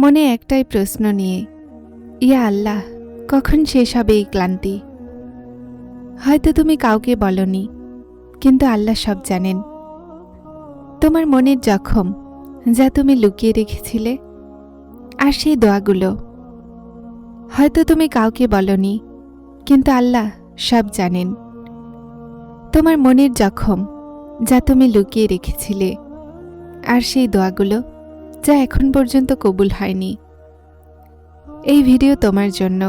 মনে একটাই প্রশ্ন নিয়ে, ইয়া আল্লাহ, কখন শেষ হবে এই ক্লান্তি? হয়তো তুমি কাউকে বলনি, কিন্তু আল্লাহ সব জানেন। তোমার মনের জখম যা তুমি লুকিয়ে রেখেছিলে, আর সেই দোয়াগুলো। হয়তো তুমি কাউকে বলনি, কিন্তু আল্লাহ সব জানেন। তোমার মনের জখম যা তুমি লুকিয়ে রেখেছিলে, আর সেই দোয়াগুলো যা এখন পর্যন্ত কবুল হয়নি। এই ভিডিও তোমার জন্য।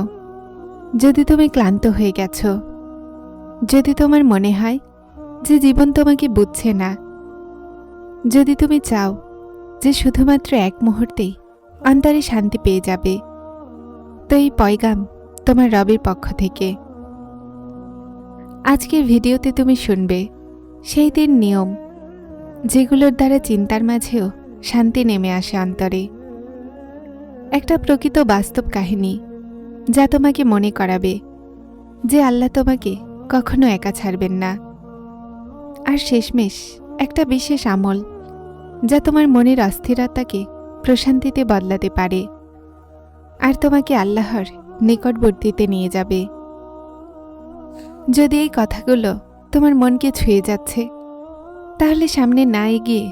যদি তুমি ক্লান্ত হয়ে গেছো, যদি তোমার মনে হয় যে জীবন তোমাকে বুঝছে না, যদি তুমি চাও যে শুধুমাত্র এক মুহূর্তেই অন্তরে শান্তি পেয়ে যাবে, তো এই পয়গাম তোমার রবের পক্ষ থেকে। আজকের ভিডিওতে তুমি শুনবে সেই দিন নিয়ম যেগুলোর দ্বারা চিন্তার মাঝেও শান্তি নেমে আসে অন্তরে। একটা প্রকৃত বাস্তব কাহিনী, যা তোমাকে মনে করাবে যে আল্লাহ তোমাকে কখনো একা ছাড়বেন না। আর শেষমেশ একটা বিশেষ আমল, যা তোমার মনের অস্থিরতাকে প্রশান্তিতে বদলাতে পারে আর তোমাকে আল্লাহর নিকটবর্তীতে নিয়ে যাবে। যদি এই কথাগুলো তোমার মনকে ছুঁয়ে যাচ্ছে, তাহলে সামনে না এগিয়ে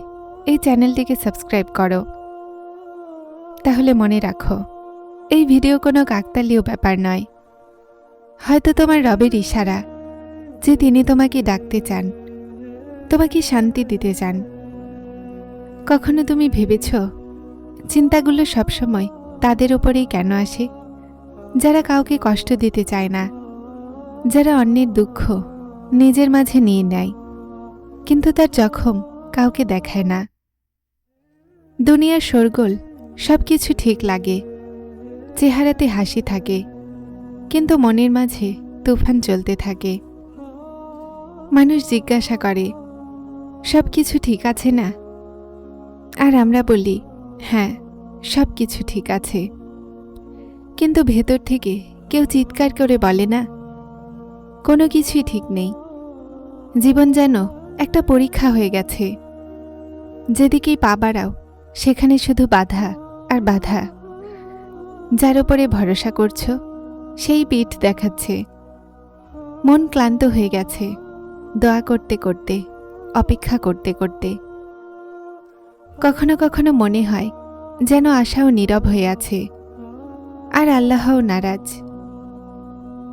এই চ্যানেলটিকে সাবস্ক্রাইব করো। তাহলে মনে রাখো, এই ভিডিও কোনো কাকতালীয় ব্যাপার নয়। হয়তো তোমার রবের ইশারা যে তিনি তোমাকে ডাকতে চান, তোমাকে শান্তি দিতে চান। কখনো তুমি ভেবেছ, চিন্তাগুলো সবসময় তাদের ওপরেই কেন আসে? যারা কাউকে কষ্ট দিতে চায় না, যারা অন্যের দুঃখ নিজের মাঝে নিয়ে নেয়, কিন্তু তার জখম কাউকে দেখায় না। দুনিয়ার শোরগোল সব কিছু ঠিক লাগে। চেহারাতে হাসি থাকে, কিন্তু মনের মাঝে তুফান চলতে থাকে। মানুষ জিজ্ঞাসা করে সব কিছু ঠিক আছে না? আর আমরা বলি হ্যাঁ সব কিছু ঠিক আছে। কিন্তু ভেতর থেকে কেউ চিৎকার করে বলে না, কোনো কিছুই ঠিক নেই। জীবন যেন একটা পরীক্ষা হয়ে গেছে। যেদিকেই পা বাড়াও সেখানে শুধু বাধা আর বাধা। যার উপরে ভরসা করছ, সেই পিঠ দেখাচ্ছে। মন ক্লান্ত হয়ে গেছে, দোয়া করতে করতে, অপেক্ষা করতে করতে। কখনো কখনো মনে হয় যেন আশাও নীরব হয়ে আছে, আর আল্লাহও নারাজ।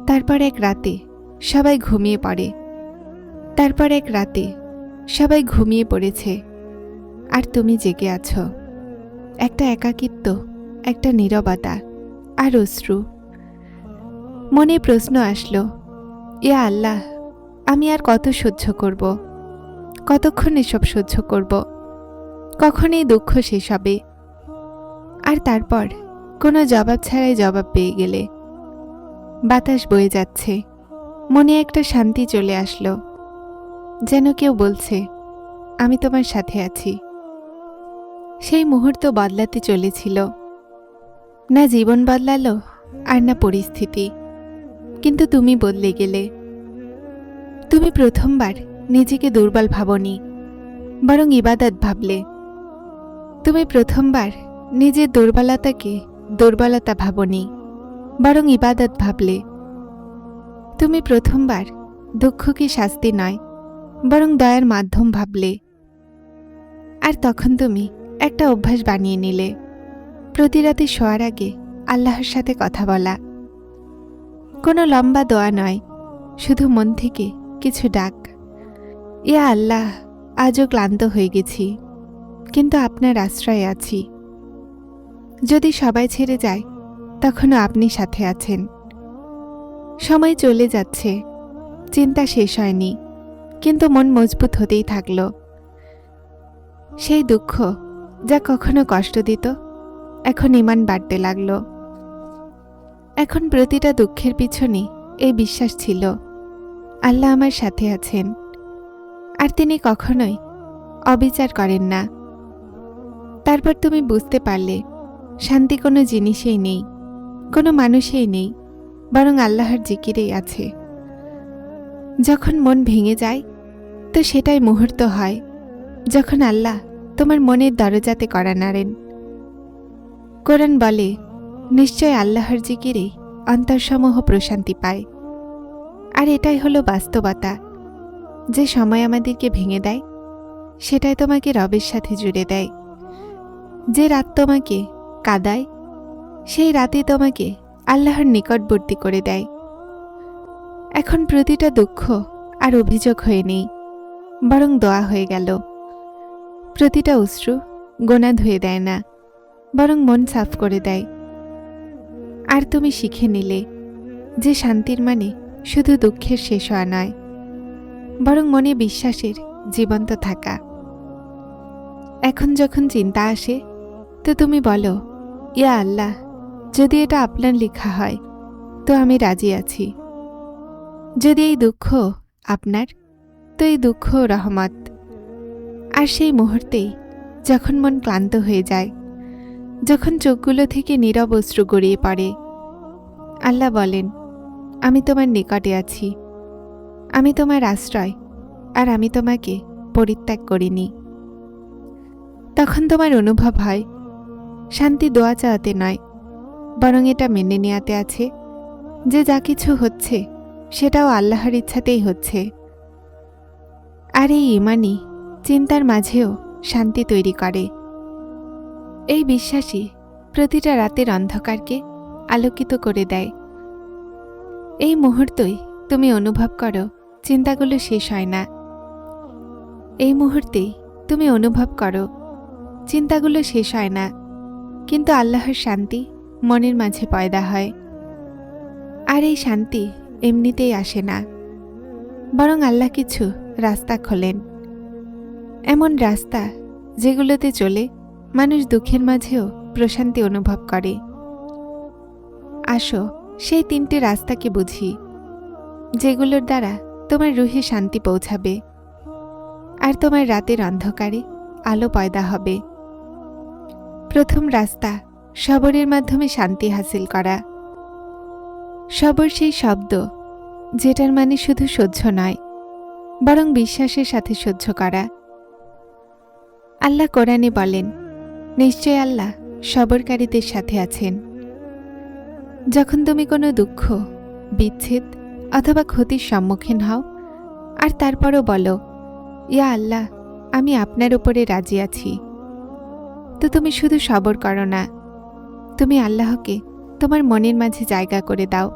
তারপর এক রাতে সবাই ঘুমিয়ে পড়ে। তারপর এক রাতে সবাই ঘুমিয়ে পড়েছে। আর তুমি জেগে আছো। একটা একাকিত্ব, একটা নীরবতা আর অশ্রু। মনে প্রশ্ন আসলো, ইয়া আল্লাহ, আমি আর কত সহ্য করব? কতক্ষণ এসব সহ্য করব? কখন এই দুঃখ শেষ হবে। আর তারপর কোনো জবাব ছাড়াই জবাব পেয়ে গেলে। বাতাস বয়ে যাচ্ছে, মনে একটা শান্তি চলে আসলো। যেন কেউ বলছে, আমি তোমার সাথে আছি। সেই মুহূর্ত বদলাতে চলেছিল। না জীবন বদলালো আর না পরিস্থিতি। কিন্তু তুমি বদলে গেলে। তুমি প্রথমবার নিজেকে দুর্বল ভাবনি, বরং ইবাদত ভাবলে। তুমি প্রথমবার নিজের দুর্বলতাকে দুর্বলতা ভাবনি, বরং ইবাদত ভাবলে। তুমি প্রথমবার দুঃখকে শাস্তি নয়, বরং দয়ার মাধ্যম ভাবলে। আর তখন তুমি একটা অভ্যাস বানিয়ে নিলে। প্রতি রাতে শোয়ার আগে আল্লাহর সাথে কথা বলা। কোনো লম্বা দোয়া নয়, শুধু মন থেকে কিছু ডাক। ইয়া আল্লাহ, আজও ক্লান্ত হয়ে গেছি, কিন্তু আপনার আশ্রয়ে আছি। যদি সবাই ছেড়ে যায়, তখনও আপনি সাথে আছেন। সময় চলে যাচ্ছে, চিন্তা শেষ হয়নি, কিন্তু মন মজবুত হতেই থাকল। সেই দুঃখ যা কখনো কষ্ট দিত, এখন ইমান বাড়তে লাগল। এখন প্রতিটা দুঃখের পিছনে এই বিশ্বাস ছিল, আল্লাহ আমার সাথে আছেন, আর তিনি কখনোই অবিচার করেন না। তারপর তুমি বুঝতে পারলে, শান্তি কোনো জিনিসেই নেই, কোনো মানুষেই নেই, বরং আল্লাহর জিকিরেই আছে। যখন মন ভেঙে যায়, তো সেটাই মুহূর্ত হয়, যখন আল্লাহ তোমার মনের দরজাতে করা নাড়েন। কোরআন বলে, নিশ্চয় আল্লাহর জিকিরে অন্তরসমূহ প্রশান্তি পায়। আর এটাই হলো বাস্তবতা। যে সময় আমাদেরকে ভেঙে দেয়, সেটাই তোমাকে রবের সাথে জুড়ে দেয়। যে রাত তোমাকে কাদায়, সেই রাতে তোমাকে আল্লাহর নিকটবর্তী করে দেয়। এখন প্রতিটা দুঃখ আর অভিযোগ হয়ে নেই, বরং দোয়া হয়ে গেল। প্রতিটা অশ্রু গোনা ধুয়ে দেয় না, বরং মন সাফ করে দেয়। আর তুমি শিখে নিলে যে শান্তির মানে শুধু দুঃখের শেষ হওয়া নয়, বরং মনে বিশ্বাসের জীবন্ত থাকা। এখন যখন চিন্তা আসে, তো তুমি বলো, ইয়া আল্লাহ, যদি এটা আপনার লেখা হয়, তো আমি রাজি আছি। যদি এই দুঃখ আপনার, তো এই দুঃখ রহমত। আর সেই মুহূর্তেই যখন মন ক্লান্ত হয়ে যায়, যখন চোখগুলো থেকে নীরব অশ্রু গড়িয়ে পড়ে, আল্লাহ বলেন, আমি তোমার নিকটে আছি। আমি তোমার আশ্রয় আর আমি তোমাকে পরিত্যাগ করিনি। তখন তোমার অনুভব হয়, শান্তি দোয়া চাওয়াতে নয়, বরং এটা মেনে নেওয়াতে আছে যে যা কিছু হচ্ছে, সেটাও আল্লাহর ইচ্ছাতেই হচ্ছে। আর এই ইমানই চিন্তার মাঝেও শান্তি তৈরি করে। এই বিশ্বাসই প্রতিটা রাতের অন্ধকারকে আলোকিত করে দেয়। এই মুহূর্তই তুমি অনুভব করো চিন্তাগুলো শেষ হয় না। এই মুহূর্তেই তুমি অনুভব করো চিন্তাগুলো শেষ হয় না, কিন্তু আল্লাহর শান্তি মনের মাঝে পয়দা হয়। আর এই শান্তি এমনিতেই আসে না, বরং আল্লাহ কিছু রাস্তা খোলেন। এমন রাস্তা যেগুলোতে চলে মানুষ দুঃখের মাঝেও প্রশান্তি অনুভব করে। আসো, সেই তিনটে রাস্তাকে বুঝি, যেগুলোর দ্বারা তোমার রুহে শান্তি পৌঁছাবে আর তোমার রাতের অন্ধকারে আলো পয়দা হবে। প্রথম রাস্তা সবরের মাধ্যমে শান্তি হাসিল করা। সবর সেই শব্দ, যেটার মানে শুধু সহ্য নয়, বরং বিশ্বাসের সাথে সহ্য করা। আল্লাহ কোরআনে বলেন, নিশ্চয় আল্লাহ সবরকারীদের সাথে আছেন। যখন তুমি কোনো দুঃখ, বিচ্ছেদ অথবা ক্ষতির সম্মুখীন হও, আর তারপরও বলো, ইয়া আল্লাহ, আমি আপনার উপরে রাজি আছি। তো তুমি শুধু সবর করো না, তুমি আল্লাহকে তোমার মনের মাঝে জায়গা করে দাও।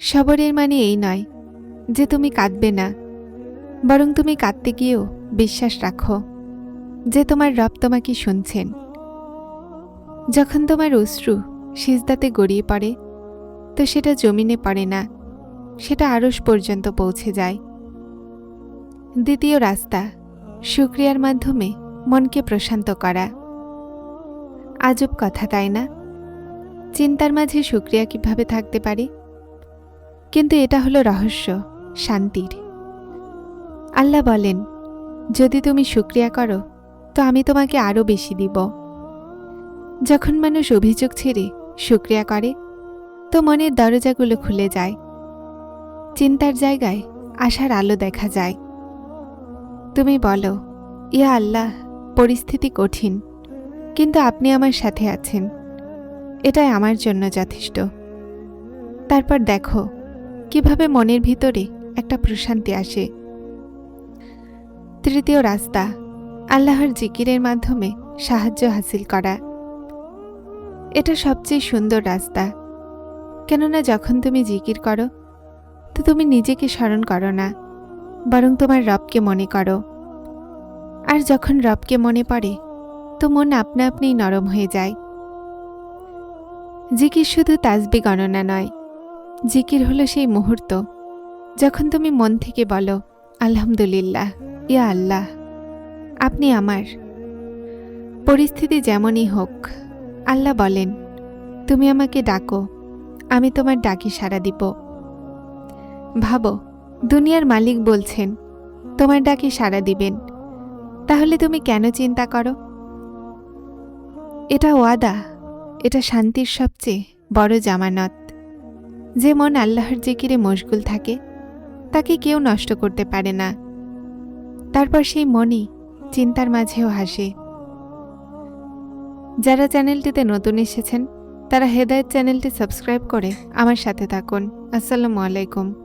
সবরের মানে এই নয় যে তুমি কাঁদবে না, বরং তুমি কাঁদতে গিয়েও বিশ্বাস রাখো যে তোমার রব তোমাকে শুনছেন। যখন তোমার অশ্রু সিজদাতে গড়িয়ে পড়ে, তো সেটা জমিনে পড়ে না, সেটা আড়স পর্যন্ত পৌঁছে যায়। দ্বিতীয় রাস্তা, সুক্রিয়ার মাধ্যমে মনকে প্রশান্ত করা। আজব কথা, তাই না? চিন্তার মাঝে সুক্রিয়া কীভাবে থাকতে পারে? কিন্তু এটা হলো রহস্য, শান্তির। আল্লাহ বলেন, যদি তুমি সুক্রিয়া করো তো আমি তোমাকে আরও বেশি দিব। যখন মানুষ অভিযোগ ছেড়ে সুক্রিয়া করে, তো মনের দরজাগুলো খুলে যায়। চিন্তার জায়গায় আশার আলো দেখা যায়। তুমি বলো, ইয়া আল্লাহ, পরিস্থিতি কঠিন, কিন্তু আপনি আমার সাথে আছেন। এটাই আমার জন্য যথেষ্ট। তারপর দেখো, কীভাবে মনের ভিতরে একটা প্রশান্তি আসে। তৃতীয় রাস্তা আল্লাহর জিকিরের মাধ্যমে সাহায্য হাসিল করা। এটা সবচেয়ে সুন্দর রাস্তা। কেননা যখন তুমি জিকির করো, তো তুমি নিজেকে স্মরণ করো না, বরং তোমার রবকে মনে করো। আর যখন রবকে মনে পড়ে, তো মন আপনা আপনিই নরম হয়ে যায়। জিকির শুধু তাজবি গণনা নয়, জিকির হলো সেই মুহূর্ত যখন তুমি মন থেকে বলো, আলহামদুলিল্লাহ, ইয়া আল্লাহ। আপনি আমার। পরিস্থিতি যেমনই হোক, আল্লাহ বলেন, তুমি আমাকে ডাকো, আমি তোমার ডাকে সাড়া দিব। ভাবো, দুনিয়ার মালিক বলছেন, তোমার ডাকে সাড়া দিবেন। তাহলে তুমি কেন চিন্তা করো? এটা ওয়াদা, এটা শান্তির সবচেয়ে বড় জামানত। যে মন আল্লাহর জিকিরে মশগুল থাকে, তাকে কেউ নষ্ট করতে পারে না। তারপর সেই মনই চিন্তার মাঝেও হাসি। যারা চ্যানেলটিতে নতুন এসেছেন, তারা হেদায়ত চ্যানেলটি সাবস্ক্রাইব করে আমার সাথে থাকুন। আসসালামু আলাইকুম।